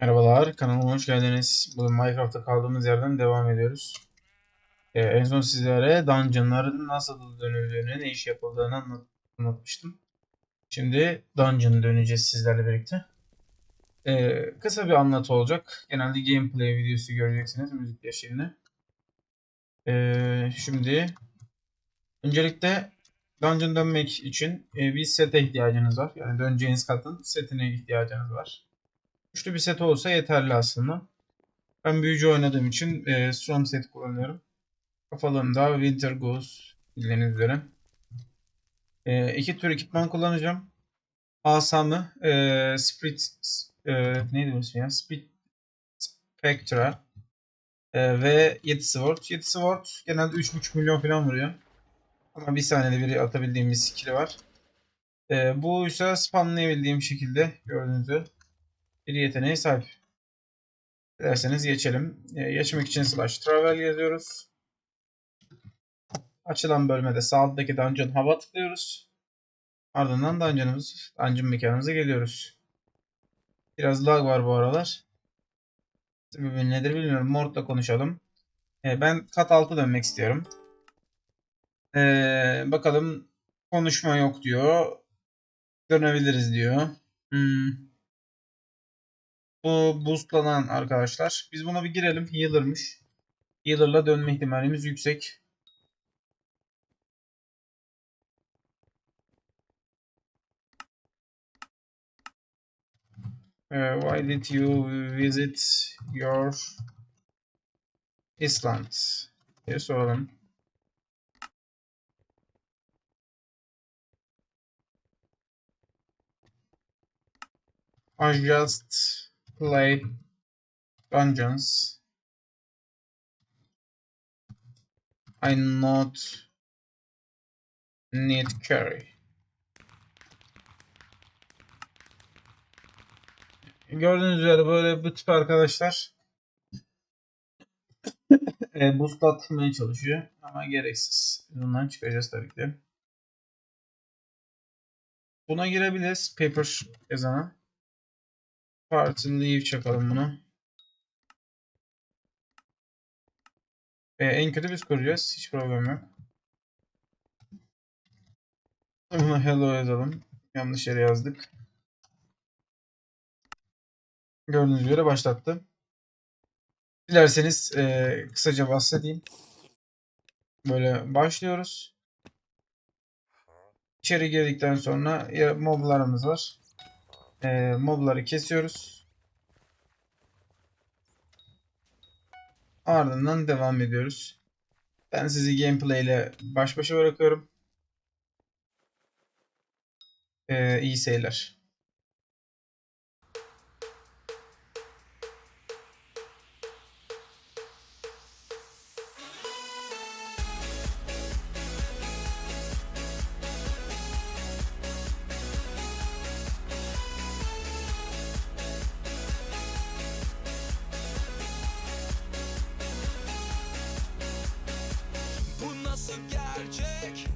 Merhabalar, kanalıma hoş geldiniz. Bugün Minecraft'ta kaldığımız yerden devam ediyoruz. Ee, en son sizlere dungeonların nasıl dönüldüğünü, ne iş yapıldığını anlat- anlatmıştım. Şimdi dungeon döneceğiz sizlerle birlikte. Ee, kısa bir anlatı olacak. Genelde gameplay videosu göreceksiniz müzik eşliğinde. Ee, şimdi öncelikle dungeon dönmek için e, bir sete ihtiyacınız var. Yani döneceğiniz katın setine ihtiyacınız var. Güçlü bir set olsa yeterli aslında. Ben büyücü oynadığım için e, Storm set kullanıyorum. Kafalığımda Winter Goose bildiğiniz üzere. E, iki tür ekipman kullanacağım. Asamı e, Spirit e, neydi bu ya? Spirit Spectra e, ve Yeti Sword. Yeti Sword genelde 3.5 milyon falan vuruyor. Ama bir saniyede bir skill'i var. E, bu ise spamlayabildiğim şekilde gördüğünüz üzere bir yeteneğe sahip. Dilerseniz geçelim. Ee, geçmek için slash travel yazıyoruz. Açılan bölmede sağ alttaki dungeon hava tıklıyoruz. Ardından dungeon'ımız, dungeon mekanımıza geliyoruz. Biraz lag var bu aralar. Sebebi nedir bilmiyorum. Mord'la konuşalım. Ee, ben kat 6 dönmek istiyorum. Ee, bakalım konuşma yok diyor. Dönebiliriz diyor. Hmm. Bu boostlanan arkadaşlar. Biz buna bir girelim. Healer'mış. Healer'la dönme ihtimalimiz yüksek. Uh, why did you visit your Island? diye soralım. I just play dungeons. I not need carry. Gördüğünüz üzere böyle bu tip arkadaşlar e, boost atmaya çalışıyor ama gereksiz. Bundan çıkacağız tabii ki. Buna girebiliriz. Paper yazana. Party leave çakalım bunu. Ee, en kötü biz kuracağız. Hiç problem yok. Buna hello yazalım. Yanlış yere yazdık. Gördüğünüz üzere başlattı. Dilerseniz e, kısaca bahsedeyim. Böyle başlıyoruz. İçeri girdikten sonra moblarımız var. E, mobları kesiyoruz. Ardından devam ediyoruz. Ben sizi gameplay ile baş başa bırakıyorum. E, iyi seyirler. Nasıl gerçek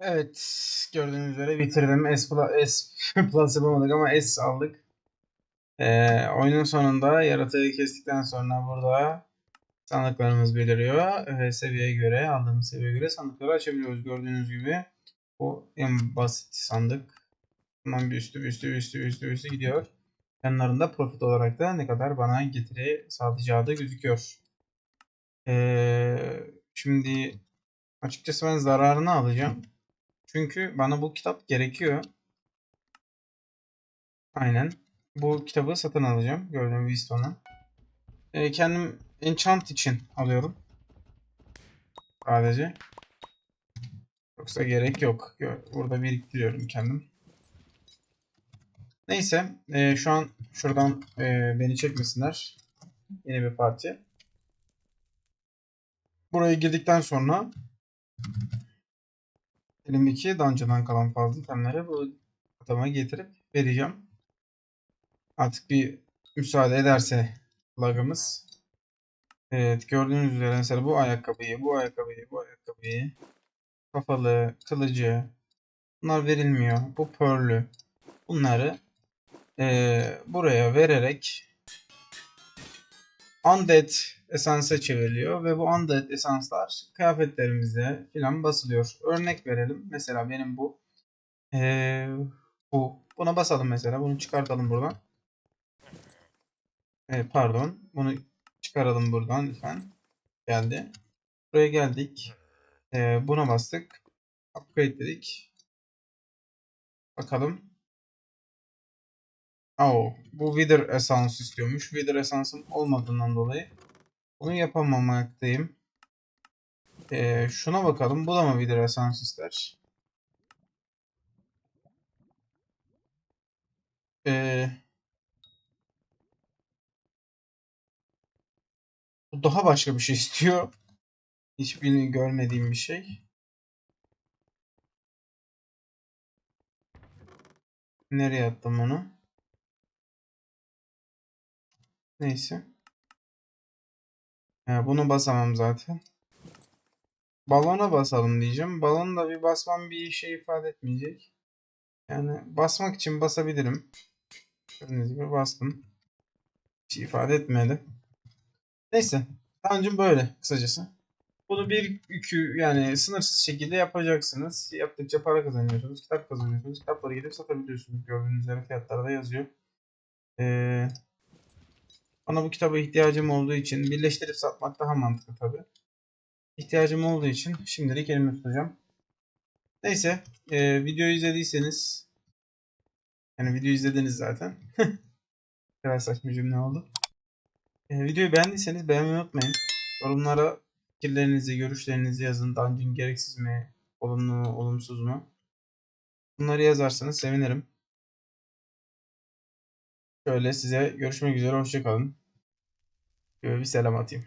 Evet, gördüğünüz üzere bitirdim. S, Pla- S Plus yapamadık ama S aldık. Ee, oyunun sonunda yaratığı kestikten sonra burada sandıklarımız beliriyor. Ve seviyeye göre, aldığımız seviyeye göre sandıkları açabiliyoruz. Gördüğünüz gibi bu en basit sandık. Bundan bir üstü, bir üstü, bir üstü, bir üstü, bir üstü gidiyor. Yanlarında profit olarak da ne kadar bana getiri sağlayacağı da gözüküyor. Ee, şimdi açıkçası ben zararını alacağım. Çünkü bana bu kitap gerekiyor. Aynen. Bu kitabı satın alacağım. Gördüğüm Wiston'u. Ee, kendim enchant için alıyorum. Sadece. Yoksa gerek yok. Burada biriktiriyorum kendim. Neyse. ee, şu an şuradan ee, beni çekmesinler. Yeni bir parti. Buraya girdikten sonra elimdeki dungeon'dan kalan fazla itemleri bu adama getirip vereceğim. Artık bir müsaade ederse lagımız. Evet gördüğünüz üzere mesela bu ayakkabıyı, bu ayakkabıyı, bu ayakkabıyı, kafalı, kılıcı bunlar verilmiyor. Bu pearl'ü. Bunları eee, buraya vererek Undead esansa çevriliyor ve bu Undead esanslar kıyafetlerimize filan basılıyor. Örnek verelim. Mesela benim bu eee, bu buna basalım mesela. Bunu çıkartalım buradan. Evet, pardon. Bunu çıkaralım buradan lütfen. Geldi. Buraya geldik. Ee, buna bastık. Upgrade dedik. Bakalım. Oh, bu Wither Essence istiyormuş. Wither Essence'ım olmadığından dolayı bunu yapamamaktayım. Ee, şuna bakalım. Bu da mı Wither Essence ister? Ee, bu daha başka bir şey istiyor. Hiçbirini görmediğim bir şey. Nereye attım onu? Neyse. Ha, bunu basamam zaten. Balona basalım diyeceğim. Balon da bir basmam bir şey ifade etmeyecek. Yani basmak için basabilirim. Gördüğünüz gibi bastım. Bir şey ifade etmedi. Neyse. Dungeon böyle kısacası. Bunu bir yükü yani sınırsız şekilde yapacaksınız. Yaptıkça para kazanıyorsunuz. Kitap kazanıyorsunuz. Kitapları gidip satabiliyorsunuz. Gördüğünüz üzere fiyatlarda yazıyor. Ee, bana bu kitaba ihtiyacım olduğu için birleştirip satmak daha mantıklı tabi. İhtiyacım olduğu için şimdilik elimde tutacağım. Neyse. E, videoyu izlediyseniz yani videoyu izlediniz zaten. Kadar saçma cümle oldu. E, videoyu beğendiyseniz beğenmeyi unutmayın. Yorumlara fikirlerinizi, görüşlerinizi yazın. Dungeon gereksiz mi? Olumlu mu? Olumsuz mu? Bunları yazarsanız sevinirim. Şöyle size görüşmek üzere. Hoşçakalın. Şöyle bir selam atayım.